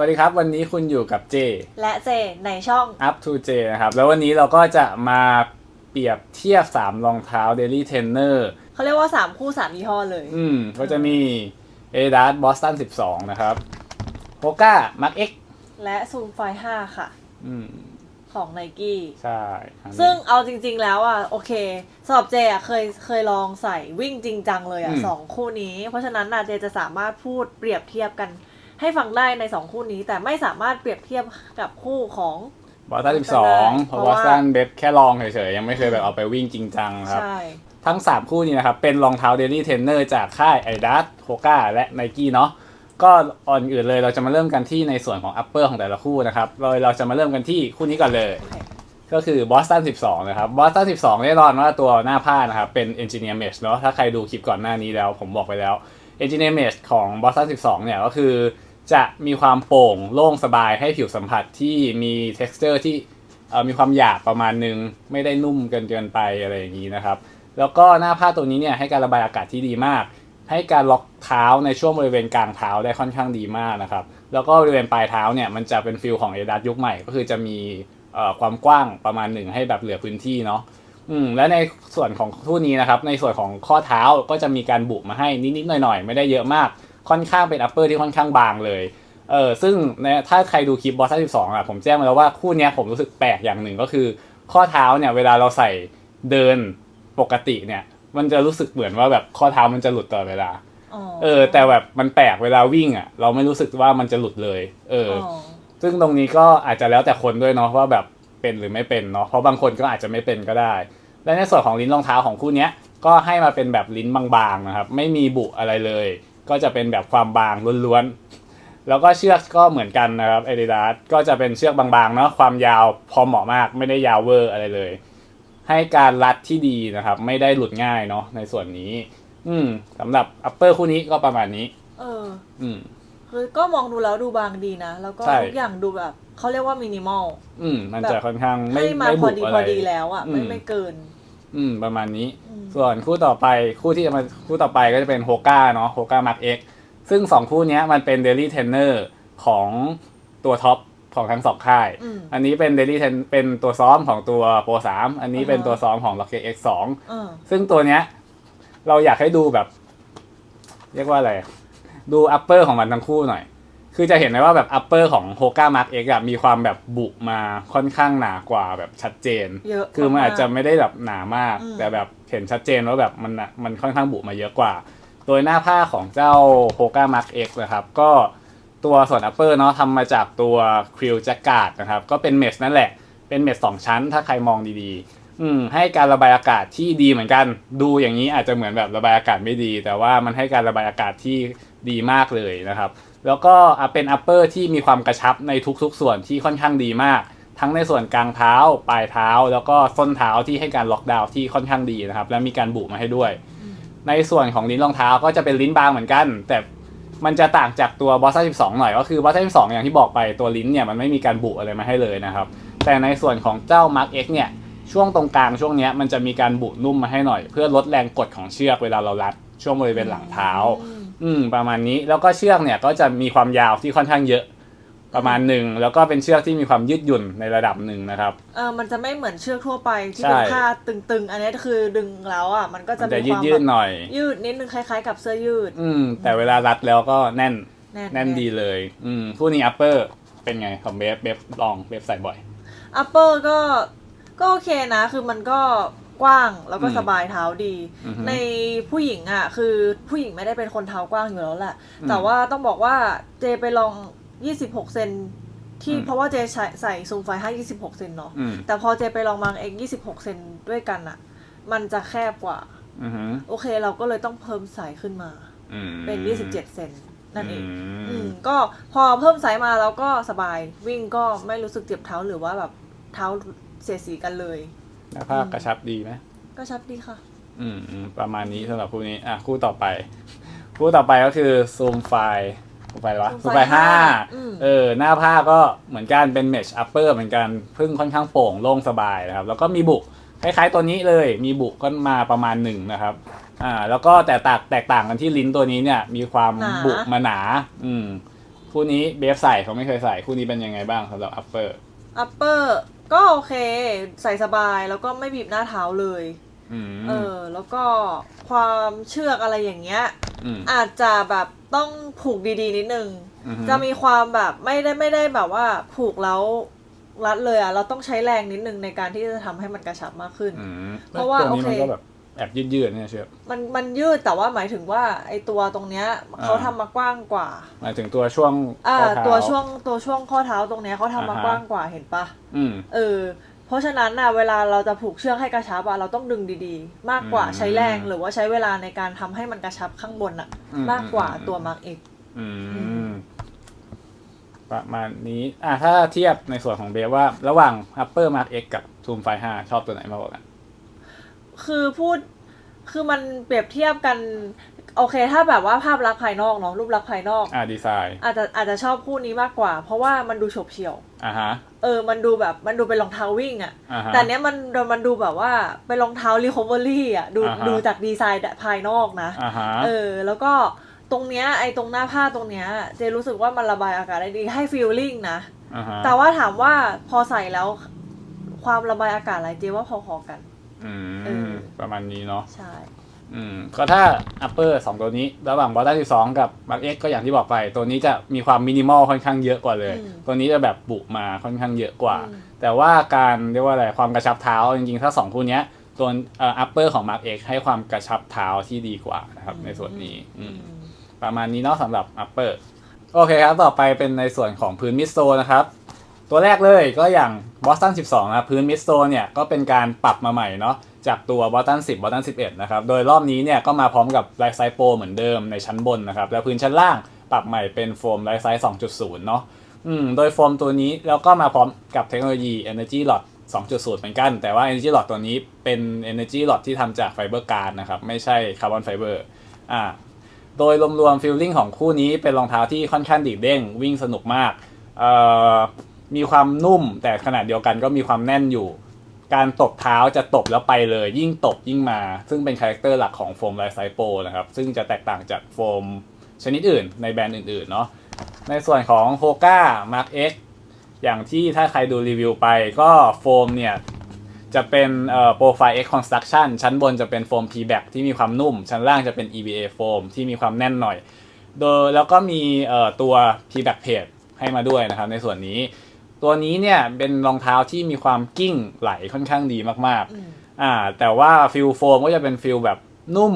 วัสดีครับวันนี้คุณอยู่กับเจ และเจในช่อง Up to J นะครับ แล้ววันนี้เราก็จะมาเปรียบเทียบ 3 รองเท้า Daily Trainer เขาเรียกว่า 3 คู่ 3 ยี่ห้อเลย อืม ก็จะมี Adidas Boston 12 นะครับ Hoka Mark X และซูมไฟ5ค่ะ อืม ของไนกี้ใช่อันนี้ซึ่งเอาจริงๆแล้วอะโอเคสำหรับเจอะเคยเคยลองใส่วิ่งจริงจังเลยอะอืมสองคู่นี้ เพราะฉะนั้นน่ะเจจะสามารถพูดเปรียบเทียบกัน ให้ฟังได้ใน 2 คู่นี้แต่ไม่สามารถเปรียบเทียบกับคู่ของ Boston 12เพเพราะราะว่า Boston เบฟแค่ลองเฉยๆ ยังไม่เคยแบบเอาไปวิ่งจริงจังครับ ใช่ ทั้ง 3 คู่นี้นะครับ เป็นรองเท้า Daily Trainer จากค่าย Adidas Hoka และ Nike เนาะก็อ่อนอื่นเลยเราจะมาเริ่มกันที่ในส่วนของ upper ของแต่ละคู่นะครับโดยเราจะมาเริ่มกันที่คู่นี้ก่อนเลยโอเคก็คือ Boston 12 นะครับ Boston 12 แน่นอนว่าตัวหน้าผ้านะครับ เป็น Engineer Mesh เนาะถ้าใครดูคลิปก่อนหน้านี้แล้ว ผมบอกไปแล้ว Engineer Mesh ของ Boston 12 เนี่ยก็คือ จะมีความโปร่งโล่งสบายให้ผิวสัมผัสที่มี texture ที่เอ่มีความหยาบประมาณนึง ไม่ได้นุ่มเกินเกินไปอะไรอย่างนี้นะครับ แล้วก็หน้าผ้าตัวนี้เนี่ยให้การระบายอากาศที่ดีมาก ให้การล็อกเท้าในช่วงบริเวณกลางเท้าได้ค่อนข้างดีมากนะครับ แล้วก็บริเวณปลายเท้าเนี่ยมันจะเป็นฟิลของเอดัสยุคใหม่ ก็คือจะมีความกว้างประมาณหนึ่งให้แบบเหลือพื้นที่เนาะอืมและในส่วนของคู่นี้นะครับ ในส่วนของข้อเท้าก็จะมีการบุมาให้นิดๆหน่อยๆ ไม่ได้เยอะมาก ค่อนข้างเป็นอัปเปอร์ที่ค่อนข้างบางเลยเออซึ่งในถ้าใครดูคลิปบอสสิบสองอะผมแจ้งมาแล้วว่าคู่เนี้ยผมรู้สึกแปลกอย่างหนึ่งก็คือ ข้อเท้าเนี่ยเวลาเราใส่เดินปกติเนี่ย มันจะรู้สึกเหมือนว่าแบบข้อเท้ามันจะหลุดตลอดเวลาอ๋อเออ แต่แบบมันแปลกเวลาวิ่งอะ เราไม่รู้สึกว่ามันจะหลุดเลย เอออ๋อซึ่งตรงนี้ก็อาจจะแล้วแต่คนด้วยเนาะว่าแบบเป็นหรือไม่เป็นเนาะเพราะบางคนก็อาจจะไม่เป็นก็ได้ และในส่วนของลิ้นรองเท้าของคู่เนี้ยก็ให้มาเป็นแบบลิ้นบางๆนะครับ ไม่มีบุอะไรเลย ก็จะเป็นแบบความบางล้วนๆ แล้วก็เชือกก็เหมือนกันนะครับ Adidas ก็จะเป็นเชือกบางๆเนาะความยาวพอเหมาะมากไม่ได้ยาวเวอร์อะไรเลย ให้การรัดที่ดีนะครับ ไม่ได้หลุดง่ายเนาะในส่วนนี้ อืมสำหรับ upper คู่นี้ก็ประมาณนี้ เออ อืม คือก็มองดูแล้วดูบางดีนะ แล้วก็ใช่ ทุกอย่างดูแบบเขาเรียกว่ามินิมอล อืมมันจะค่อนข้างไม่ให้มาไม่พอบุดีอะพไร อดีแล้วอะ ไม่อืม ไม่เกิน อืม ประมาณนี้ อืมส่วนคู่ต่อไปคู่ที่จะมาคู่ต่อไปก็จะเป็นโฮก้าเนาะโฮก้ามาร์กเอ็กซึ่งสองคู่เนี้ยมันเป็นเดลี่เทนเนอร์ของตัวท็อปของทั้งสองค่าย อืม อันนี้เป็นเดลี่เทนเป็นตัวซ้อมของตัวโปรสามอันนี้เป็นอ่าฮะตัวซ้อมของ Rocket X สองเออซึ่งตัวเนี้ย เราอยากให้ดูแบบ เรียกว่าอะไร ดูอัปเปอร์ของมันทั้งคู่หน่อย คือจะเห็นได้ว่าแบบอัปเปอร์ของโฮก้ามาร์กเอ็กอะมีความแบบบุมาค่อนข้างหนากว่าแบบชัดเจน เยอะคือมันอาจจะกไม่ได้แบบหนามาก อืม แต่แบบเห็นชัดเจนว่าแบบมันน่ะมันค่อนข้างบุมาเยอะกว่า โดยหน้าผ้าของเจ้า h o g a Mark X นะครับ ก็ตัวส่วน upper เนาะทำมาจากตัว Krill Jacket นะครับ ก็เป็นเมสนั่นแหละ เป็นเมสสองชั้นถ้าใครมองดีๆ อืมให้การระบายอากาศที่ดีเหมือนกัน ดูอย่างนี้อาจจะเหมือนแบบระบายอากาศไม่ดี แต่ว่ามันให้การระบายอากาศที่ดีมากเลยนะครับ แล้วก็เป็น upper ที่มีความกระชับในทุกๆ ส่วนที่ค่อนข้างดีมาก ทั้งในส่วนกลางเท้า ปลายเท้า แล้วก็ส้นเท้าที่ให้การล็อกดาวน์ที่ค่อนข้างดีนะครับ และมีการบุมาให้ด้วย ในส่วนของลิ้นรองเท้าก็จะเป็นลิ้นบางเหมือนกัน แต่มันจะต่างจากตัวบอสซ่า12 หน่อย ก็คือบอสซ่า12 อย่างที่บอกไปตัวลิ้นเนี่ยมันไม่มีการบุอะไรมาให้เลยนะครับ แต่ในส่วนของเจ้า Mark X เนี่ย ช่วงตรงกลางช่วงเนี้ยมันจะมีการบุนุ่มมาให้หน่อย เพื่อลดแรงกดของเชือกเวลาเรารัดช่วงบริเวณหลังเท้าอืมอืมประมาณนี้แล้วก็เชือกเนี่ยก็จะมีความยาวที่ค่อนข้างเยอะประมาณหนึ่งแล้วก็เป็นเชือกที่มีความยืดหยุ่นในระดับหนึ่งนะครับ เออมันจะไม่เหมือนเชือกทั่วไปที่ใช่เป็นผ้าตึงๆ อันนี้คือดึงแล้วอะมันก็มัจะนจะมียืคดวามยืแบดบหน่อย ยืดนิดนึงคล้ายๆ กับเสื้อยืด อืมแต่เวลารัดแล้วก็แน่นแน่นแน่นดีเลย อืมคู่นี้อัปเปอร์เป็นไงของเบฟเบฟลองเบฟใส่บ่อยอัปเปอร์ก็ ก็โอเคนะ คือมันก็กว้างแล้วก็อืมสบายเท้าดี อือฮึในผู้หญิงอะ คือผู้หญิงไม่ได้เป็นคนเท้ากว้างอยู่แล้วแหละ อืมแต่ว่าต้องบอกว่าเจไปลอง 26 เซนที่อืม เพราะว่าเจใส่ใส่ซูมไฟให้26 เซนเนาะ อืมแต่พอเจไปลองมาเอง26 เซนด้วยกันอะมันจะแคบกว่า อือหือโอเคเราก็เลยต้องเพิ่มไซส์ขึ้นมา อืมเป็น 27 เซนนั่นเองมอืมก็พอเพิ่มไซส์มาแล้วก็สบายวิ่งก็ไม่รู้สึกเจ็บเท้าหรือว่าแบบเท้า เสียดสีกันเลยแล้วผ้ากระชับดีไหมก็ชับดีค่ะ อืมอืมประมาณนี้สำหรับคู่นี้ อะ คู่ต่อไป คู่ต่อไปก็คือซูมไฟซูมไฟอะไรวะ Zoom ซูมไฟ File ห้าอืม เออ หน้าผ้าก็เหมือนกันเป็นเมชอัปเปอร์เหมือนกันพึ่งค่อนข้างโปร่งโล่งสบายนะครับ แล้วก็มีบุคล้ายๆตัวนี้เลย มีบุก็มาประมาณหนึ่งนะครับ อ่า แล้วก็แต่ต่างแตกต่างกันที่ลิ้นตัวนี้เนี่ย มีความหนา บุมาหนา อืม คู่นี้เบฟใส่เขาไม่เคยใส่ คู่นี้เป็นยังไงบ้างสำหรับอัปเปอร์ อัปเปอร์ ก็โอเค ใส่สบายแล้วก็ไม่บีบหน้าเท้าเลยอืมเออ แล้วก็ความเชือกอะไรอย่างเงี้ยอืมอาจจะแบบต้องผูกดีๆนิดนึงอือฮึจะมีความแบบไม่ได้ไม่ได้แบบว่าผูกแล้วรัดเลยอะเราต้องใช้แรงนิดนึงในการที่จะทำให้มันกระชับมากขึ้นอืมเพราะว่าตัวนี้โอเค มันก็แบบ แอบยืดๆเนี่ยเชียวมันมันยืดแต่ว่าหมายถึงว่าไอตัวตรงเนี้ยเขาทำมากว้างกว่า หมายถึงตัวช่วงอ่าข้อเท้าตัวช่วงตัวช่วงข้อเท้าตรงเนี้ยเขาทำมาอ่าฮะกว้างกว่าเห็นปะอืมเออเพราะฉะนั้นน่ะเวลาเราจะผูกเชือกให้กระชับอะเราต้องดึงดีๆ มากกว่าอืมใช้แรงหรือว่าใช้เวลาในการทำให้มันกระชับข้างบนอะอืมมากกว่าอืมตัวมาร์กเอกอือืมมประมาณนี้อะถ้าเทียบในส่วนของเบฟว่า ระหว่าง Upper Mark X กับ Zoom Five 5ชอบตัวไหนมากกว่ากัน คือพูดคือมันเปรียบเทียบกัน โอเค ถ้าแบบว่าภาพลักษณ์ภายนอกเนาะรูปลักษณ์ภายนอก อะดีไซน์อาจจะอาจจะชอบคู่นี้มากกว่า เพราะว่ามันดูโฉบเฉี่ยวอะฮะเออ มันดูแบบมันดูเป็นรองเท้าวิ่งอะอะฮะแต่เนี้ยมันมันดูแบบว่าเป็นรองเท้ารีคอเวอรี่อะดูอ่าฮะดูจากดีไซน์ภายนอกนะอะฮะเออ แล้วก็ตรงเนี้ยไอ้ตรงหน้าผ้าตรงเนี้ยเจรู้สึกว่ามันระบายอากาศได้ดีให้ฟีลลิ่งนะอะฮะแต่ว่าถามว่าพอใส่แล้วความระบายอากาศอะไรเจว่าพอๆกัน อืเอม อ ประมาณนี้เนาะ ใช่ อืม ก็ถ้า upper สองตัวนี้ ระหว่าง bottom 12 กับ mark x ก็อย่างที่บอกไป ตัวนี้จะมีความมินิมอลค่อนข้างเยอะกว่าเลยตัวนี้จะแบบบุกมาค่อนข้างเยอะกว่าแต่ว่าการเรียกว่าอะไร ความกระชับเท้า จริงๆ ถ้าสองคู่เนี้ย ตัวเอ่อ upper ของ mark x ให้ความกระชับเท้าที่ดีกว่านะครับ ในส่วนนี้ อืม ประมาณนี้เนาะสำหรับ upper โอเคครับ ต่อไปเป็นในส่วนของพื้นมิดโซนะครับ ตัวแรกเลยก็อย่าง Boston 12นะครับพื้นมิดโซเนี่ยก็เป็นการปรับมาใหม่เนาะจากตัว Boston 10 Boston 11 นะครับ โดยรอบนี้เนี่ยก็มาพร้อมกับไลฟ์ไซส์โปเหมือนเดิมในชั้นบนนะครับ แล้วพื้นชั้นล่างปรับใหม่เป็นโฟมไลฟ์ไซส์2.0 เนาะอืมโดยโฟมตัวนี้แล้วก็มาพร้อมกับเทคโนโลยี Energy Lot 2.0 เหมือนกัน แต่ว่า Energy Lot ตัวนี้เป็น Energy Lot ที่ทำจากไฟเบอร์การ์นะครับ ไม่ใช่คาร์บอนไฟเบอร์อ่าโดยรวมๆฟีลลิ่งของคู่นี้เป็นรองเท้าที่ค่อนข้างดีดเด้งวิ่งสนุกมากเอ่อ มีความนุ่มแต่ขนาดเดียวกันก็มีความแน่นอยู่ การตบเท้าจะตบแล้วไปเลย ยิ่งตบยิ่งมา ซึ่งเป็นคาแรคเตอร์หลักของโฟมไลฟ์ไซโปนะครับ ซึ่งจะแตกต่างจากโฟมชนิดอื่น ในแบรนด์อื่นๆเนาะในส่วนของ h o k a Mark X อย่างที่ถ้าใครดูรีวิวไปก็โฟมเนี่ยจะเป็นเอ่อ Profile X Construction ชั้นบนจะเป็นโฟม P-back ที่มีความนุ่ม ชั้นล่างจะเป็น EVA โฟมที่มีความแน่นหน่อย โดยแล้วก็มีตัว P-back Page ให้มาด้วยนะครับในส่วนนี้ ตัวนี้เนี่ยเป็นรองเท้าที่มีความกิ้งไหลค่อนข้างดีมากอืมๆอ่า แต่ว่าฟิลโฟมก็จะเป็นฟิลแบบนุ่ม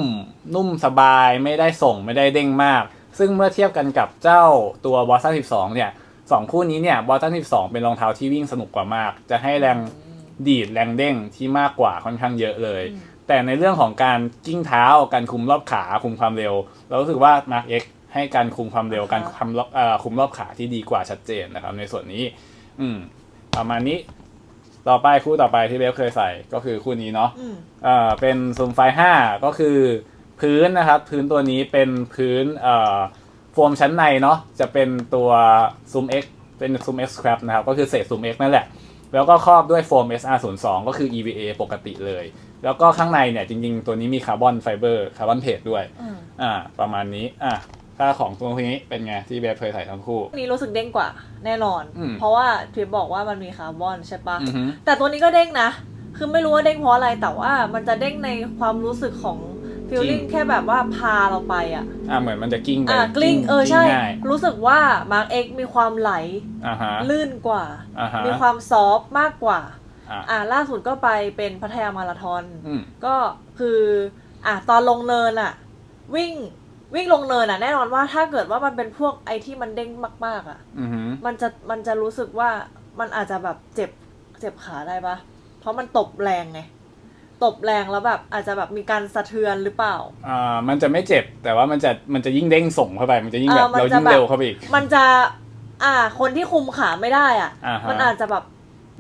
นุ่มสบายไม่ได้ส่งไม่ได้เด้งมาก ซึ่งเมื่อเทียบกันกับเจ้าตัว Boston 12 เนี่ยสองคู่นี้เนี่ย Boston 12 เป็นรองเท้าที่วิ่งสนุกกว่ามาก จะให้แรงดีดแรงเด้งที่มากกว่าค่อนข้างเยอะเลยอืมแต่ในเรื่องของการกิ้งเท้าการคุมรอบขาคุมความเร็ว เรารู้สึกว่า Mark X ให้การคุมความเร็วการคุมรอบเอ่อคุมรอบขาที่ดีกว่าชัดเจนนะครับในส่วนนี้ อืม ประมาณนี้ ต่อไปคู่ต่อไปที่เบฟเคยใส่ก็คือคู่นี้เนาะอืมเอ่อเป็นซูมไฟ5ก็คือพื้นนะครับ พื้นตัวนี้เป็นพื้นเอ่อโฟมชั้นในเนาะจะเป็นตัวซูม X เป็นซูม X Scrap นะครับ ก็คือเศษซูม X นั่นแหละ แล้วก็ครอบด้วยโฟม SR02 ก็คือ EVA ปกติเลย แล้วก็ข้างในเนี่ยจริง ๆ ตัวนี้มีคาร์บอนไฟเบอร์คาร์บอนเพจด้วย อืม อ่า ประมาณนี้ อะ ถ้าของตัวนี้เป็นไงที่เบฟเคยใส่ทั้งคู่นี่รู้สึกเด้งกว่าแน่นอน อืม เพราะว่าทริปบอกว่ามันมีคาร์บอนใช่ปะ อือฮึ แต่ตัวนี้ก็เด้งนะ คือไม่รู้ว่าเด้งเพราะอะไร แต่ว่ามันจะเด้งในความรู้สึกของฟีลลิ่งแค่แบบว่าพาเราไปอะ อ่าเหมือนมันจะกิ้งไปอะกลิ้ง เออใช่ ง่ายรู้สึกว่ามาร์กเอ็กมีความไหล อ่าฮะลื่นกว่า อ่าฮะมีความซอฟต์มากกว่า อ่าอะล่าสุดก็ไปเป็นพัทยามาราธอน อืม ก็คือ อะตอนลงเนินอะ วิ่ง วิ่งลงเนินอะ แน่นอนว่าถ้าเกิดว่ามันเป็นพวกไอที่มันเด้งมาก ๆ อะ อือฮึมันจะมันจะรู้สึกว่ามันอาจจะแบบเจ็บเจ็บขาได้ปะเพราะมันตบแรงไง ตบแรงแล้วแบบอาจจะแบบมีการสะเทือนหรือเปล่า อ่ามันจะไม่เจ็บ แต่ว่ามันจะมันจะยิ่งเด้งส่งเข้าไป มันจะยิ่งแบบเออมันเราจะยิ่งแบบ เร็วเข้าไปอีก มันจะ อ่า คนที่คุมขาไม่ได้อะ อ่าฮะ มันอาจจะแบบ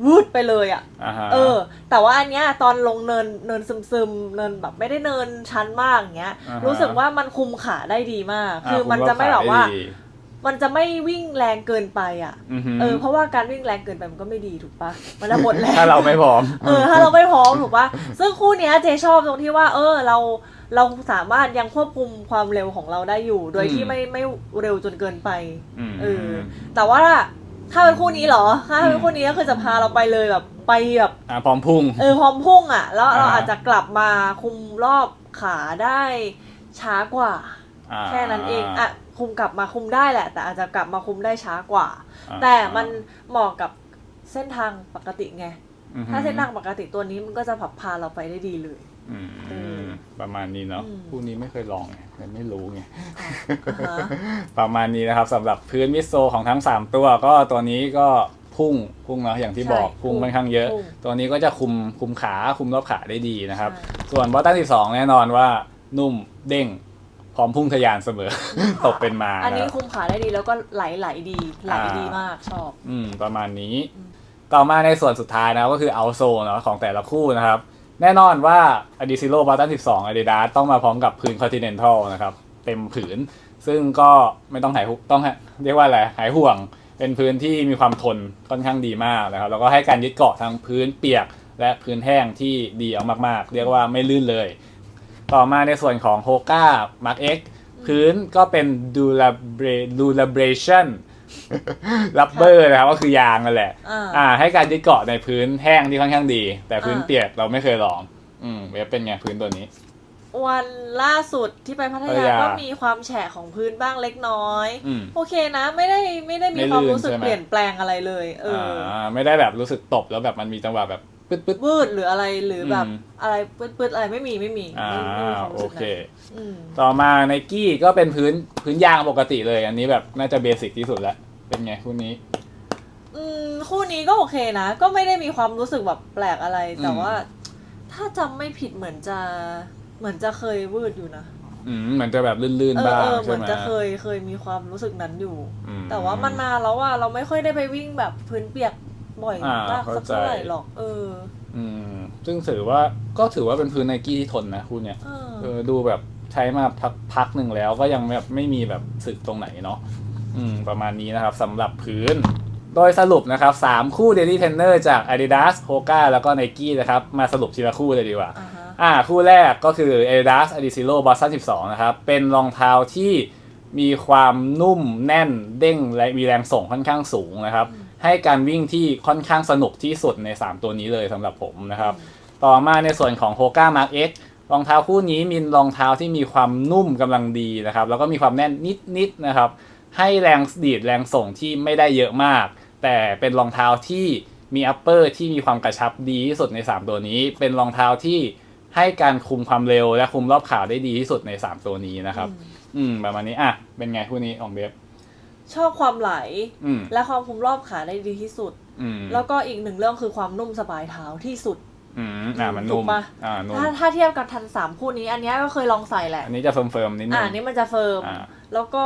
วืดไปเลยอะอ่าฮะเออ แต่ว่าอันเนี้ยตอนลงเนินเนินซึมๆเนินแบบไม่ได้เนินชันมากอย่างเงี้ยอ่าฮะรู้สึกว่ามันคุมขาได้ดีมากาคือมันจะไม่คุแบบรอบขว่าได้ดีมันจะไม่วิ่งแรงเกินไปอะอือฮึเออ เพราะว่าการวิ่งแรงเกินไปมันก็ไม่ดีถูกปะมันจะหมดแรงถ้าเราไม่พร้อม เออ ถ้าเราไม่พร้อมถูกปะซึ่งคู่เนี้ยเจชอบตรงที่ว่า เออ เราเราสามารถยังควบคุมความเร็วของเราได้อยู่ โดยอืมที่ไม่ไม่เร็วจนเกินไปอืมเออ แต่ว่า ถ้าเป็นคู่นี้เหรอถ้าเป็นคู่นี้ก็คือจะพาเราไปเลยแบบไปแบบอ่าพร้อมพุ่ง เออพร้อมพุ่งอะ แล้วเราอ่า อาจจะกลับมาคุมรอบขาได้ช้ากว่า อ่า แค่นั้นเองอะคุมกลับมาคุมได้แหละ แต่อาจจะกลับมาคุมได้ช้ากว่า อ่า แต่มันเหมาะกับเส้นทางปกติไง อือฮึถ้าเส้นทางปกติตัวนี้มันก็จะผับพาเราไปได้ดีเลยอืมเออ ประมาณนี้เนาะอืมคู่นี้ไม่เคยลองไงเลยไม่รู้ไงอ่าฮะประมาณนี้นะครับสำหรับพื้นมิดโซของทั้ง 3 ตัวก็ตัวนี้ก็พุ่งพุ่งเนาะอย่างที่บอกใช่พุ่งค่อนข้างเยอะพุ่งตัวนี้ก็จะคุมคุมขาคุมรอบขาได้ดีนะครับใช่ส่วนบอตตัน12แน่นอนว่านุ่มเด้งพร้อมพุ่งทะยานเสมอตกเป็นมา อันนี้นะครับคุมขาได้ดีแล้วก็ไหลไหลดีไหลดีมากชอบ อืมประมาณนี้อืมต่อมาในส่วนสุดท้ายนะก็คือเอาโซเนาะของแต่ละคู่นะครับ แน่นอนว่า a d i s i l o b u t t o n 12 Adidas ต้องมาพร้อมกับพื้น Continental นะครับ เต็มผืน ซึ่งก็ไม่ต้องหายต้องให้เรียกว่าอะไร หายห่วง เป็นพื้นที่มีความทนค่อนข้างดีมากนะครับ แล้วก็ให้การยึดเกาะทั้งพื้นเปียก และพื้นแห้งที่ดีเอามากๆ เรียกว่าไม่ลื่นเลย ต่อมาในส่วนของ Hoka Mark X พื้นก็เป็น Durabra- Durabration Rubber นะครับก็คือยางนั่นแหละอ่า อ่า ให้การยึดเกาะในพื้นแห้งที่ค่อนข้างดี แต่พื้นอ่า เปียกเราไม่เคยลอง อืมเว็บเป็นไงพื้นตัวนี้ วันล่าสุดที่ไปพัทพัทยายา ก็มีความแฉะของพื้นบ้างเล็กน้อย อืม โอเคนะ ไม่ได้ไม่ได้มีไม่ความลื่นรู้สึกใช่ไหม เปลี่ยนแปลงอะไรเลย เออออ่าไม่ได้แบบรู้สึกตบแล้วแบบมันมีจังหวะแบบปึ๊ดปึ๊ด วืดหรืออะไรหรือแบบอืมอะไรปืดๆอะไรไม่มีไม่มีอ่าไม่ไม่มีความโอรู้สึกเค นั้นอืมต่อมาไนกี้ก็เป็นพื้นพื้นยางปกติเลย อันนี้แบบน่าจะเบสิกที่สุดแล้ว เป็นไงคู่นี้ อืมคู่นี้ก็โอเคนะ ก็ไม่ได้มีความรู้สึกแบบแปลกอะไร แต่อืมว่า ถ้าจำไม่ผิดเหมือนจะ เหมือนจะเคยวืดอยู่นะอืมเหมือนจะแบบลื่นเอๆอบ้างเออเหใช่มือนไหม จะเคยเคยมีความรู้สึกนั้นอยู่ อืมแต่ว่ามันนานแล้วว่าเราไม่ค่อยได้ไปวิ่งแบบพื้นเปียกบ่อยอ่ามมากเข้าสักใจ เท่าไหร่หรอก เออ อืม ซึ่งถือว่าก็ถือว่าเป็นพื้นไนกี้ที่ทนนะคู่เนี้ย เออ เออดูแบบใช้มาพักพักหนึ่งแล้วก็ยังแบบไม่มีแบบสึกตรงไหนเนาะ อืมประมาณนี้นะครับสำหรับพื้น โดยสรุปนะครับ 3 คู่ Daily Trainer จาก Adidas Hoka แล้วก็ Nike นะครับ มาสรุปทีละคู่เลยดีกว่า อ่าฮะอ่า คู่แรกก็คือ Adidas Adizero Boston 12 นะครับ เป็นรองเท้าที่มีความนุ่มแน่นเด้งและมีแรงส่งค่อนข้างสูงนะครับ ให้การวิ่งที่ค่อนข้างสนุกที่สุดใน 3 ตัวนี้เลยสำหรับผมนะครับ ต่อมาในส่วนของ Hoka Mark X รองเท้าคู่นี้มีรองเท้าที่มีความนุ่มกำลังดีนะครับ แล้วก็มีความแน่นนิดๆนะครับ ให้แรงดีดแรงส่งที่ไม่ได้เยอะมาก แต่เป็นรองเท้าที่มีอัปเปอร์ที่มีความกระชับดีที่สุดใน 3 ตัวนี้ เป็นรองเท้าที่ให้การคุมความเร็วและคุมรอบขาได้ดีที่สุดใน 3 ตัวนี้นะครับ อืมประมาณนี้อะเป็นไงคู่นี้ของเบฟชอบความไหลอืมและความคุมรอบขาได้ดีที่สุดอืมแล้วก็อีกหนึ่งเรื่องคือความนุ่มสบายเท้าที่สุดอืมอ่ามันนุ่มถูกปะอ่านุ่มถ้าถ้าเทียบกับทันสามคู่นี้ อันเนี้ยก็เคยลองใส่แหละ อันนี้จะเฟิร์มๆนิดนึอ่างนี่มันจะเฟิร์มอ่า แล้วก็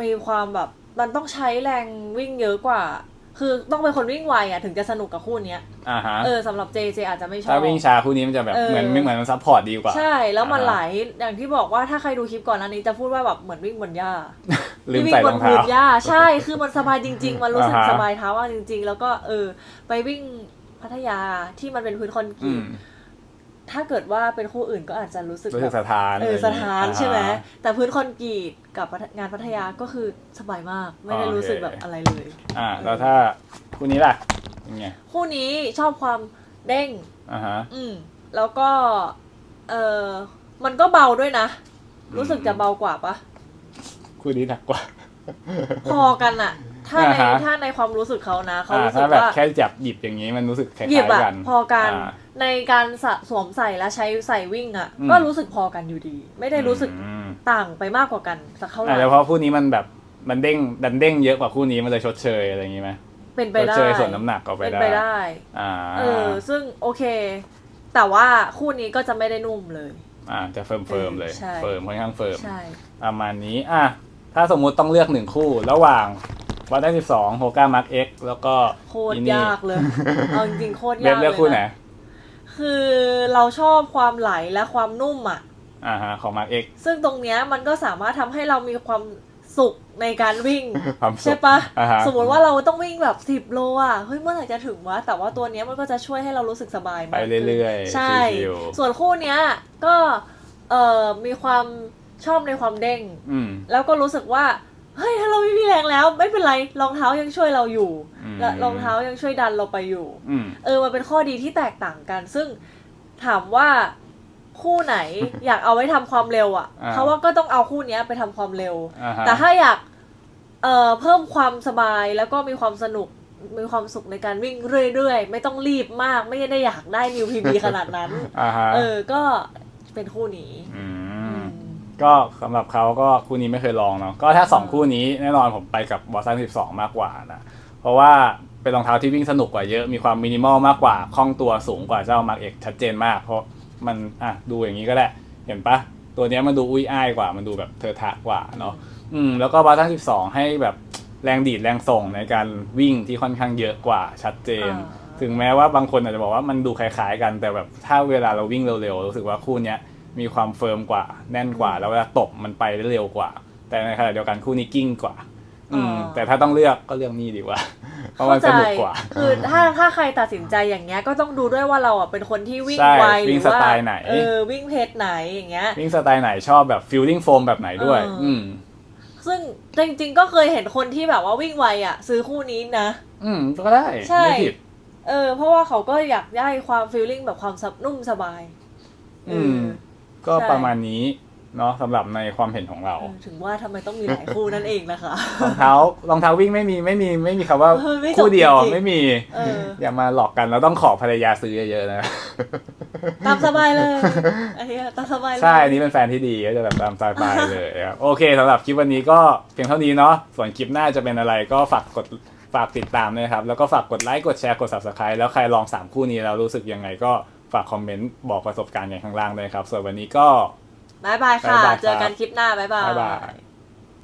มีความแบบมันต้องใช้แรงวิ่งเยอะกว่า คือต้องเป็นคนวิ่งไวอะถึงจะสนุกกับคู่เนี้ยอ่าฮะเออสำหรับเจเจอาจจะไม่ชอบ ถ้าวิ่งช้าคู่นี้มันจะแบบเออ เหมือนไม่เหมือนมันซัพพอร์ตดีกว่า ใช่แล้วมันอ่าฮะไหลอย่างที่บอกว่าถ้าใครดูคลิปก่อนอันนี้จะพูดว่าแบบเหมือนวิ่งบนหญ้า ลืมวิ่ใส่บรองเท้า พื้นหญ้าใช่ คือมันสบายจริง ๆ มันรู้สึกอ่าฮะ สบายเท้ามากจริง ๆ แล้วก็เออ ไปวิ่งพัทยาที่มันเป็นพื้นคอนกอืรีตม ถ้าเกิดว่าเป็นคู่อื่นก็อาจจะรู้สึกรู้สึกแบบสถานเอออะไรสย่งงี้ถานใช่ไหมอ่าแต่พื้นคอนกรีตกับพัทงานพัทยาก็คือสบายมากไม่ได้โอเครู้สึกแบบอะไรเลย อ่าแล้วถ้าคู่นี้ล่ะเป็นไงคู่นี้ชอบความเด้งอ่าฮะอืมแล้วก็เออมันก็เบาด้วยนะ รู้สึกจะเบากว่าปะคู่นี้หนักกว่า พอกันอะถ้าในอ่าฮะถ้าในความรู้สึกเขานะเขาอ่ารู้สึถ้ากแบบว่าแค่จับหยิบอย่างนี้มันรู้สึกคล้าหยิบยอะๆกันพอกันอ่า ในการสะสวมใส่และใช้ใส่วิ่งอะอืม ก็รู้สึกพอกันอยู่ดี ไม่ได้รู้สึกอืมต่างไปมากกว่ากันสักเท่าไหอ่าร่แล้วเพราะคู่นี้มันแบบมันเด้งดันเด้งเยอะกว่าคู่นี้มันเลยชดเชยอะไรอย่างงี้ไหมเป็นไปชดได้เชยส่วนน้ำหนักออกไปเป็นได้ไปได้อ่าเออซึ่งโอเค แต่ว่าคู่นี้ก็จะไม่ได้นุ่มเลย อ่าจะเฟิร์มเฟิร์มๆเลยใช่ เฟิร์มค่อนข้างเฟิร์ม ใช่ ประมาณนี้ อะ ถ้าสมมุติต้องเลือกหนึ่งคู่ ระหว่างวัดได้สิบสองโฮก้ามาร์กเอ็กแล้วก็โคตรอีนี่ยากเลยเอาจริงๆโคตรเลือยากกเลืเลอกยคู่ไหน นะ คือเราชอบความไหลและความนุ่มอะอ่าฮะของมาร์กเอ็กซึ่งตรงเนี้ยมันก็สามารถทำให้เรามีความสุขในการวิ่ง ความสุใช่ขปะอ่าฮะ สมมติว่าเราต้องวิ่งแบบสิบโลอะเฮ้ยเมื่อไหร่จะถึงวะแต่ว่าตัวเนี้ยมันก็จะช่วยให้เรารู้สึกสบายไปมากขึ้น เรื่อยๆใช่ ชิวส่วนคู่เนี้ยก็เอ่อมีความชอบในความเด้งอืม แล้วก็รู้สึกว่า เฮ้ยถ้าเราไม่มีแรงแล้วไม่เป็นไรรองเท้ายังช่วยเราอยู่อืมและรองเท้ายังช่วยดันเราไปอยู่ อืม เออมันเป็นข้อดีที่แตกต่างกัน ซึ่งถามว่าคู่ไหน อยากเอาไว้ทำความเร็วอะ่ะอ่า เขาว่าก็ต้องเอาคู่เนี้ยไปทำความเร็ว อ่าฮะแต่ถ้าอยากเอ่อเพิ่มความสบายแล้วก็มีความสนุกมีความสุขในการวิ่งเรื่อยๆ ไม่ต้องรีบมากไม่ได้อยากได้นิวพีบีขนาดนั้น อ่าฮะเออก็เป็นคู่นี้อือืมม ก็สำหรับเขาก็คู่นี้ไม่เคยลองเนาะก็ถ้าสองอ่าคู่นี้แน่นอนผมไปกับบอสตัน12มากกว่านะเพราะว่าเป็นรองเท้าที่วิ่งสนุกกว่าเยอะมีความมินิมอลมากกว่าคล่องตัวสูงกว่าเจ้ามาร์กเอกชัดเจนมาก เพราะมันอะดูอย่างนี้ก็ได้เห็นปะตัวเนี้ยมันดูอุ้ยอ้ายกว่ามันดูแบบเทอะทะกว่าเนาะอืมแล้วก็บอสตัน12ให้แบบแรงดีดแรงส่งในการวิ่งที่ค่อนข้างเยอะกว่าชัดเจนอ่าถึงแม้ว่าบางคนอาจจะบอกว่ามันดูคล้ายๆกันแต่แบบถ้าเวลาเราวิ่งเร็วๆรู้สึกว่าคู่เนี้ย มีความเฟิร์มกว่า แน่นกว่า แล้วเวลาตบมันไปได้เร็วกว่า แต่ในขณะเดียวกันคู่นี้กิ้งกว่า อืมอ่าแต่ถ้าต้องเลือกก็เลือกนี่ดีกว่า เพราะมันสนุกกว่า คือถ้าถ้าใครตัดสินใจอย่างเงี้ยก็ต้องดูด้วยว่าเราอะเป็นคนที่วิ่งใช่ไวหวิ่รืงอว่าสไตล์ไหนเออวิ่งเพจไหนอย่างเงี้ยวิ่งสไตล์ไหนชอบแบบฟิลลิ่งโฟมแบบไหนด้วยเอออือืมซึ่งจริงๆก็เคยเห็นคนที่แบบว่าวิ่งไวอะ ซื้อคู่นี้นะ อืมก็ได้ใช่ไม่ผิดเออ เพราะว่าเขาก็อยากได้ความฟีลลิ่งแบบความสับนุ่มสบาย อืม ก็ใช่ประมาณนี้เนาะสำหรับในความเห็นของเราเออถึงว่าทำไมต้องมีหลายคู่นั่นเองนะคะ รองเท้ารองเท้าวิ่งไม่มีไม่มีไม่มีคำว่าเออไม่จบคู่เดียวจริงๆ ไม่มี เออ อย่ามาหลอกกันเราต้องขอภรรยาซื้อเยอะๆนะ ตามสบายเลยอันนี้ตามสบายเลย ใช่อันนี้เป็นแฟนที่ดีก็จะแบบตามสไตล์เลยครับโอเคสำหรับคลิปวันนี้ก็เพียงเท่านี้เนาะส่วนคลิปหน้าจะเป็นอะไรก็ฝากกดฝากติดตามด้วยนะครับ แล้วก็ฝากกดไลค์กดแชร์กด subscribe แล้วใครลอง 3 คู่นี้แล้วรู้สึกยังไงก็ ฝากคอมเมนต์บอกประสบการณ์อย่างข้างล่างเลยครับ ส่วนวันนี้ก็บายบายค่ะบ๊ายบายครับเจอกันคลิปหน้าบายบาย บ๊ายบาย